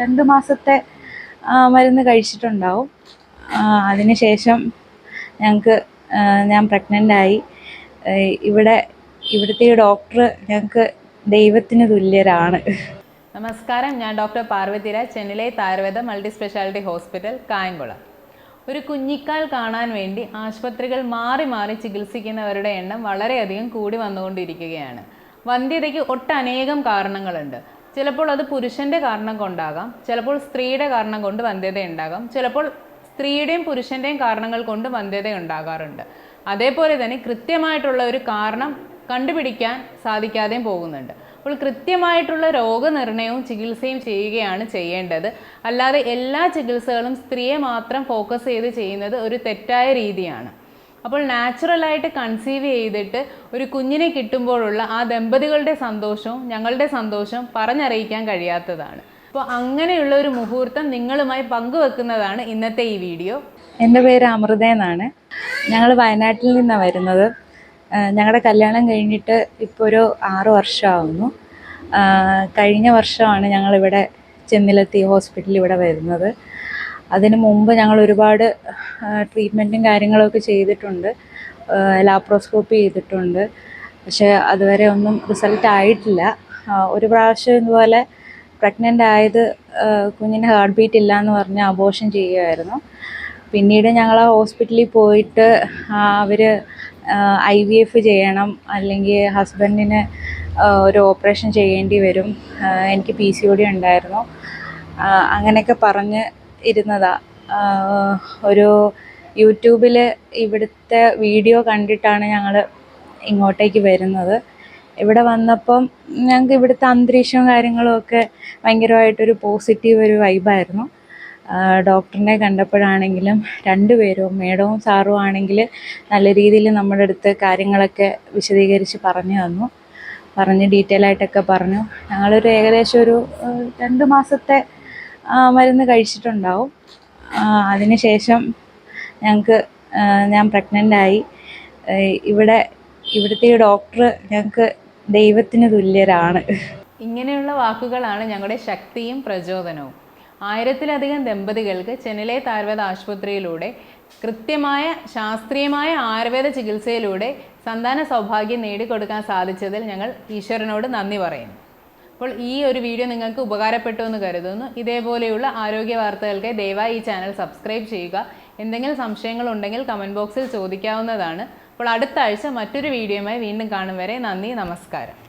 രണ്ട് മാസത്തെ മരുന്ന് കഴിച്ചിട്ടുണ്ടാവും. അതിനുശേഷം ഞങ്ങൾക്ക് ഞാൻ പ്രഗ്നന്റായി ഇവിടെ ഇവിടുത്തെ ഡോക്ടർ ഞങ്ങൾക്ക് ദൈവത്തിന് തുല്യരാണ്. നമസ്കാരം ഞാൻ doctor Parvathiraj ചെന്നിലെ Tharaveda multi speciality hospital Kayamkulam. ഒരു കുഞ്ഞിക്കാൽ കാണാൻ വേണ്ടി ആശുപത്രികൾ മാറി മാറി ചികിത്സിക്കുന്നവരുടെ എണ്ണം വളരെയധികം കൂടി വന്നുകൊണ്ടിരിക്കുകയാണ്. വന്ധ്യതയ്ക്ക് ഒട്ടനേകം കാരണങ്ങളുണ്ട്. ചിലപ്പോൾ അത് പുരുഷന്റെ കാരണം കൊണ്ടാകാം ചിലപ്പോൾ സ്ത്രീയുടെ കാരണം കൊണ്ട് വന്ധ്യത ഉണ്ടാകാം ചിലപ്പോൾ സ്ത്രീയുടെയും പുരുഷന്റെയും കാരണങ്ങൾ കൊണ്ട് വന്ധ്യത ഉണ്ടാകാറുണ്ട്. അതേപോലെ തന്നെ കൃത്യമായിട്ടുള്ള ഒരു കാരണം കണ്ടുപിടിക്കാൻ സാധിക്കാതെയും പോകുന്നുണ്ട്. അപ്പോൾ കൃത്യമായിട്ടുള്ള രോഗനിർണയവും ചികിത്സയും ചെയ്യുകയാണ് ചെയ്യേണ്ടത്. അല്ലാതെ എല്ലാ ചികിത്സകളും സ്ത്രീയെ മാത്രം ഫോക്കസ് ചെയ്ത് ചെയ്യുന്നത് ഒരു തെറ്റായ രീതിയാണ്. അപ്പോൾ നാച്ചുറലായിട്ട് കൺസീവ് ചെയ്തിട്ട് ഒരു കുഞ്ഞിനെ കിട്ടുമ്പോഴുള്ള ആ ദമ്പതികളുടെ സന്തോഷവും ഞങ്ങളുടെ സന്തോഷവും പറഞ്ഞറിയിക്കാൻ കഴിയാത്തതാണ്. അപ്പോൾ അങ്ങനെയുള്ള ഒരു മുഹൂർത്തം നിങ്ങളുമായി പങ്കുവെക്കുന്നതാണ് ഇന്നത്തെ ഈ വീഡിയോ. എന്റെ പേര് അമൃത എന്നാണ്. ഞങ്ങൾ വയനാട്ടിൽ നിന്നാണ് വരുന്നത്. ഞങ്ങളുടെ കല്യാണം കഴിഞ്ഞിട്ട് ഇപ്പോൾ ഒരു ആറു വർഷമാവുന്നു. കഴിഞ്ഞ വർഷമാണ് ഞങ്ങളിവിടെ ചെന്നിലെത്തി ഹോസ്പിറ്റലിൽ ഇവിടെ വരുന്നത്. അതിനു മുമ്പ് ഞങ്ങൾ ഒരുപാട് ട്രീറ്റ്മെന്റും കാര്യങ്ങളൊക്കെ ചെയ്തിട്ടുണ്ട്. ലാപ്രോസ്കോപ്പി ചെയ്തിട്ടുണ്ട്. പക്ഷേ അതുവരെ ഒന്നും റിസൾട്ട് ആയിട്ടില്ല. ഒരു പ്രാവശ്യം ഇതുപോലെ പ്രഗ്നന്റ് ആയത് കുഞ്ഞിന് ഹാർട്ട് ബീറ്റ് ഇല്ല എന്ന് പറഞ്ഞ് അബോഷൻ ചെയ്യുമായിരുന്നു പിന്നീട് ഞങ്ങൾ ആ ഹോസ്പിറ്റലിൽ പോയിട്ട് അവർ ഐ വി എഫ് ചെയ്യണം അല്ലെങ്കിൽ ഹസ്ബൻഡിന് ഒരു ഓപ്പറേഷൻ ചെയ്യേണ്ടി വരും. എനിക്ക് പി സി ഒ ഡി ഉണ്ടായിരുന്നു. അങ്ങനെയൊക്കെ പറഞ്ഞ് ഇരുന്നതാ. ആ, ഒരു യൂട്യൂബിൽ ഇവിടുത്തെ വീഡിയോ കണ്ടിട്ടാണ് ഞങ്ങൾ ഇങ്ങോട്ടേക്ക് വരുന്നത്. ഇവിടെ വന്നപ്പം ഞങ്ങൾക്ക് ഇവിടുത്തെ അന്തരീക്ഷവും കാര്യങ്ങളും ഒക്കെ ഭയങ്കരമായിട്ടൊരു പോസിറ്റീവ് ഒരു വൈബായിരുന്നു ഡോക്ടറിനെ കണ്ടപ്പോഴാണെങ്കിലും രണ്ടുപേരും മേഡവും സാറും ആണെങ്കിൽ നല്ല രീതിയിൽ നമ്മുടെ അടുത്ത് കാര്യങ്ങളൊക്കെ വിശദീകരിച്ച് പറഞ്ഞു തന്നു. പറഞ്ഞ് ഡീറ്റെയിൽ ആയിട്ടൊക്കെ പറഞ്ഞു. ഞങ്ങളൊരു ഏകദേശം ഒരു രണ്ട് മാസത്തെ മരുന്ന് കഴിച്ചിട്ടുണ്ടാവും. അതിനുശേഷം ഞങ്ങൾക്ക് ഞാൻ പ്രഗ്നന്റ് ആയി. ഇവിടെ ഇവിടുത്തെ ഡോക്ടർ ഞങ്ങൾക്ക് ദൈവത്തിന് തുല്യരാണ്. ഇങ്ങനെയുള്ള വാക്കുകളാണ് ഞങ്ങളുടെ ശക്തിയും പ്രചോദനവും. ആയിരത്തിലധികം ദമ്പതികൾക്ക് ചെന്നിലെ ആയുർവേദ ആശുപത്രിയിലൂടെ കൃത്യമായ ശാസ്ത്രീയമായ ആയുർവേദ ചികിത്സയിലൂടെ സന്താന സൗഭാഗ്യം നേടിക്കൊടുക്കാൻ സാധിച്ചതിൽ ഞങ്ങൾ ഈശ്വരനോട് നന്ദി പറയുന്നു. അപ്പോൾ ഈ ഒരു വീഡിയോ നിങ്ങൾക്ക് ഉപകാരപ്പെട്ടു എന്ന് കരുതുന്നു. ഇതേപോലെയുള്ള ആരോഗ്യ വാർത്തകൾക്ക് ദയവായി ഈ ചാനൽ സബ്സ്ക്രൈബ് ചെയ്യുക. എന്തെങ്കിലും സംശയങ്ങൾ ഉണ്ടെങ്കിൽ കമന്റ് ബോക്സിൽ ചോദിക്കാവുന്നതാണ്. അപ്പോൾ അടുത്ത ആഴ്ച മറ്റൊരു വീഡിയോയുമായി വീണ്ടും കാണും വരെ നന്ദി നമസ്കാരം.